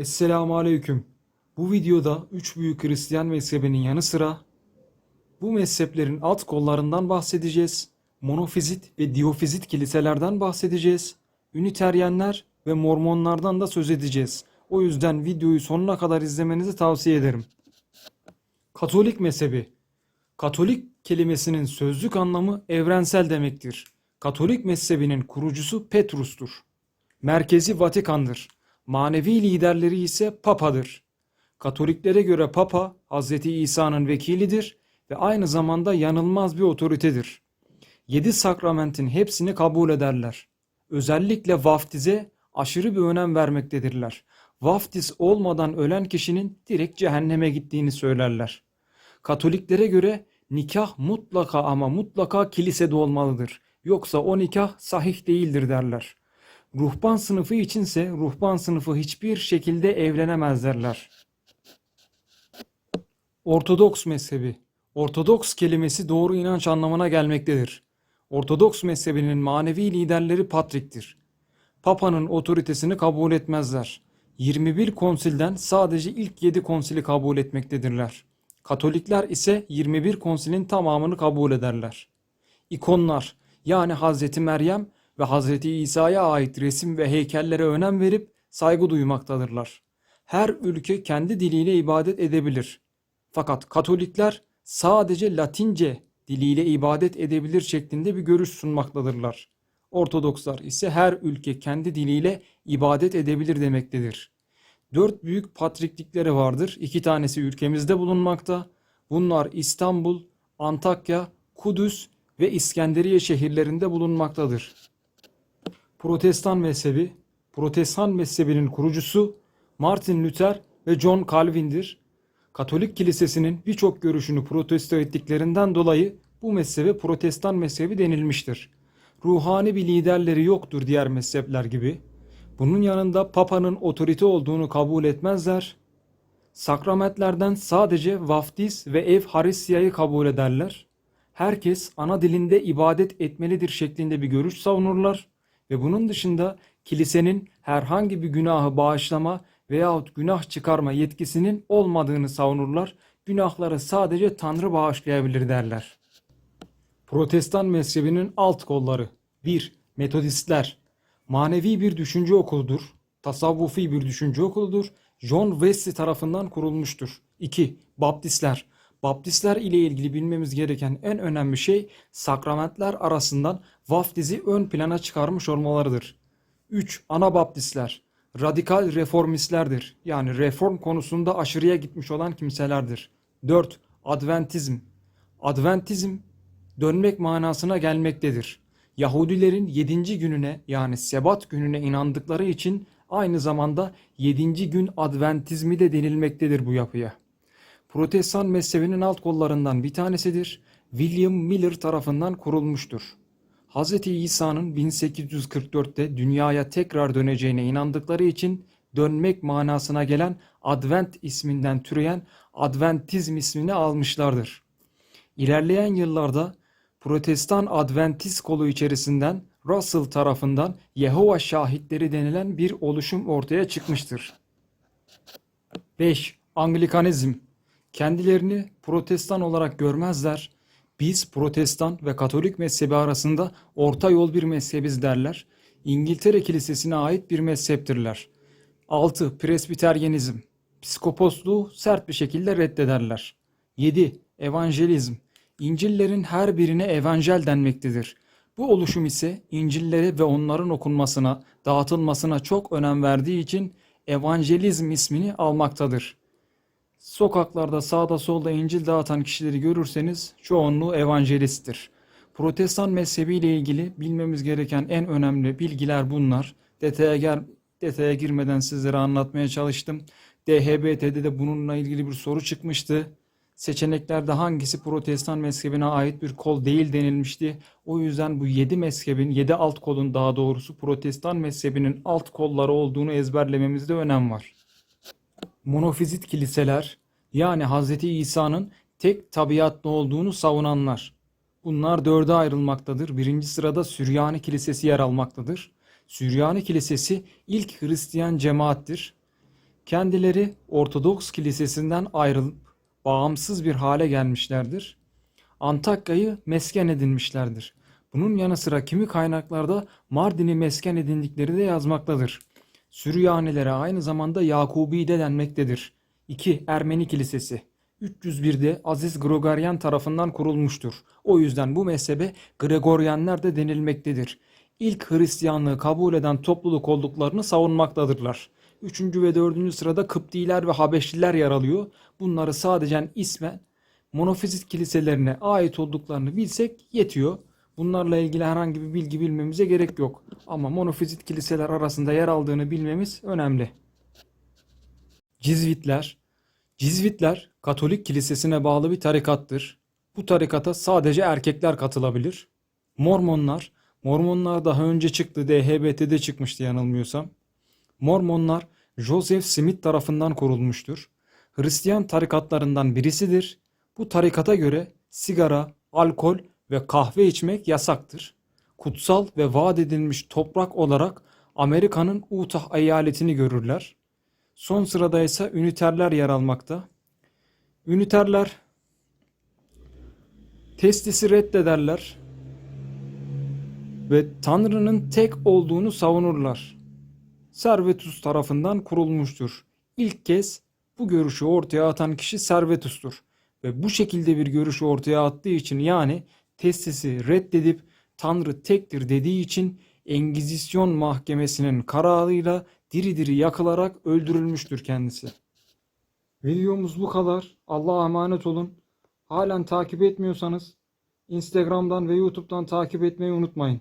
Esselamu Aleyküm. Bu videoda üç büyük Hristiyan mezhebinin yanı sıra bu mezheplerin alt kollarından bahsedeceğiz. Monofizit ve diyofizit kiliselerden bahsedeceğiz. Üniteryenler ve Mormonlardan da söz edeceğiz. O yüzden videoyu sonuna kadar izlemenizi tavsiye ederim. Katolik mezhebi Katolik kelimesinin sözlük anlamı evrensel demektir. Katolik mezhebinin kurucusu Petrus'tur. Merkezi Vatikan'dır. Manevi liderleri ise Papa'dır. Katoliklere göre Papa, Hz. İsa'nın vekilidir ve aynı zamanda yanılmaz bir otoritedir. Yedi sakramentin hepsini kabul ederler. Özellikle vaftize aşırı bir önem vermektedirler. Vaftiz olmadan ölen kişinin direkt cehenneme gittiğini söylerler. Katoliklere göre nikah mutlaka ama mutlaka kilisede olmalıdır. Yoksa o nikah sahih değildir derler. Ruhban sınıfı içinse ruhban sınıfı hiçbir şekilde evlenemez derler. Ortodoks mezhebi. Ortodoks kelimesi doğru inanç anlamına gelmektedir. Ortodoks mezhebinin manevi liderleri Patrik'tir. Papa'nın otoritesini kabul etmezler. 21 konsilden sadece ilk 7 konsili kabul etmektedirler. Katolikler ise 21 konsilin tamamını kabul ederler. İkonlar yani Hazreti Meryem ve Hazreti İsa'ya ait resim ve heykellere önem verip saygı duymaktadırlar. Her ülke kendi diliyle ibadet edebilir. Fakat Katolikler sadece Latince diliyle ibadet edebilir şeklinde bir görüş sunmaktadırlar. Ortodokslar ise her ülke kendi diliyle ibadet edebilir demektedir. Dört büyük patriklikleri vardır. İki tanesi ülkemizde bulunmakta. Bunlar İstanbul, Antakya, Kudüs ve İskenderiye şehirlerinde bulunmaktadır. Protestan mezhebi, Protestan mezhebinin kurucusu Martin Luther ve John Calvin'dir. Katolik kilisesinin birçok görüşünü protesto ettiklerinden dolayı bu mezhebe Protestan mezhebi denilmiştir. Ruhani bir liderleri yoktur diğer mezhepler gibi. Bunun yanında Papa'nın otorite olduğunu kabul etmezler. Sakramentlerden sadece vaftiz ve ev harisyayı kabul ederler. Herkes ana dilinde ibadet etmelidir şeklinde bir görüş savunurlar ve bunun dışında kilisenin herhangi bir günahı bağışlama veyahut günah çıkarma yetkisinin olmadığını savunurlar. Günahları sadece Tanrı bağışlayabilir derler. Protestan mezhebinin alt kolları 1. Metodistler Manevi bir düşünce okuludur. Tasavvufi bir düşünce okuludur. John Wesley tarafından kurulmuştur. 2. Baptistler Baptistler ile ilgili bilmemiz gereken en önemli şey sakramentler arasından vaftizi ön plana çıkarmış olmalarıdır. 3. Anabaptistler radikal reformistlerdir. Yani reform konusunda aşırıya gitmiş olan kimselerdir. 4. Adventizm Adventizm dönmek manasına gelmektedir. Yahudilerin 7. gününe yani Sebat gününe inandıkları için aynı zamanda 7. gün Adventizmi de denilmektedir bu yapıya. Protestan mezhebinin alt kollarından bir tanesidir. William Miller tarafından kurulmuştur. Hz. İsa'nın 1844'te dünyaya tekrar döneceğine inandıkları için dönmek manasına gelen Advent isminden türeyen Adventizm ismini almışlardır. İlerleyen yıllarda Protestan Adventist kolu içerisinden Russell tarafından Yehova şahitleri denilen bir oluşum ortaya çıkmıştır. 5. Anglikanizm Kendilerini protestan olarak görmezler. Biz protestan ve katolik mezhebi arasında orta yol bir mezhebiz derler. İngiltere Kilisesi'ne ait bir mezheptirler. 6. Presbiteryenizm Psikoposluğu sert bir şekilde reddederler. 7. Evangelizm İncillerin her birine evancel denmektedir. Bu oluşum ise İncilleri ve onların okunmasına, dağıtılmasına çok önem verdiği için evangelizm ismini almaktadır. Sokaklarda sağda solda İncil dağıtan kişileri görürseniz çoğunluğu evangelisttir. Protestan mezhebi ile ilgili bilmemiz gereken en önemli bilgiler bunlar. Detaya, gel, detaya girmeden sizlere anlatmaya çalıştım. DHBT'de de bununla ilgili bir soru çıkmıştı. Seçeneklerde hangisi protestan mezhebine ait bir kol değil denilmişti. O yüzden bu 7 mezhebin, 7 alt kolun daha doğrusu protestan mezhebinin alt kolları olduğunu ezberlememizde önem var. Monofizit kiliseler yani Hz. İsa'nın tek tabiatlı olduğunu savunanlar. Bunlar dörde ayrılmaktadır. Birinci sırada Süryani Kilisesi yer almaktadır. Süryani Kilisesi ilk Hristiyan cemaattir. Kendileri Ortodoks kilisesinden ayrılıp bağımsız bir hale gelmişlerdir. Antakya'yı mesken edinmişlerdir. Bunun yanı sıra kimi kaynaklarda Mardin'i mesken edindikleri de yazmaktadır. Süryanilere aynı zamanda Yakubi de denmektedir. 2. Ermeni Kilisesi 301'de Aziz Gregorian tarafından kurulmuştur. O yüzden bu mezhebe Gregoryanlar da denilmektedir. İlk Hristiyanlığı kabul eden topluluk olduklarını savunmaktadırlar. Üçüncü ve dördüncü sırada Kıptiler ve Habeşliler yer alıyor. Bunları sadece ismen monofizit kiliselerine ait olduklarını bilsek yetiyor. Bunlarla ilgili herhangi bir bilgi bilmemize gerek yok. Ama monofizit kiliseler arasında yer aldığını bilmemiz önemli. Cizvitler Cizvitler Katolik kilisesine bağlı bir tarikattır. Bu tarikata sadece erkekler katılabilir. Mormonlar, Mormonlar daha önce çıktı, DHBT'de çıkmıştı yanılmıyorsam. Mormonlar Joseph Smith tarafından kurulmuştur. Hristiyan tarikatlarından birisidir. Bu tarikata göre sigara, alkol ve kahve içmek yasaktır. Kutsal ve vaat edilmiş toprak olarak Amerika'nın Utah eyaletini görürler. Son sırada ise üniterler yer almakta. Üniterler testisi reddederler ve Tanrı'nın tek olduğunu savunurlar. Servetus tarafından kurulmuştur. İlk kez bu görüşü ortaya atan kişi Servetus'tur. Ve bu şekilde bir görüşü ortaya attığı için yani testisi reddedip Tanrı tektir dediği için Engizisyon mahkemesinin kararıyla diri diri yakılarak öldürülmüştür kendisi. Videomuz bu kadar. Allah'a emanet olun. Halen takip etmiyorsanız Instagram'dan ve YouTube'dan takip etmeyi unutmayın.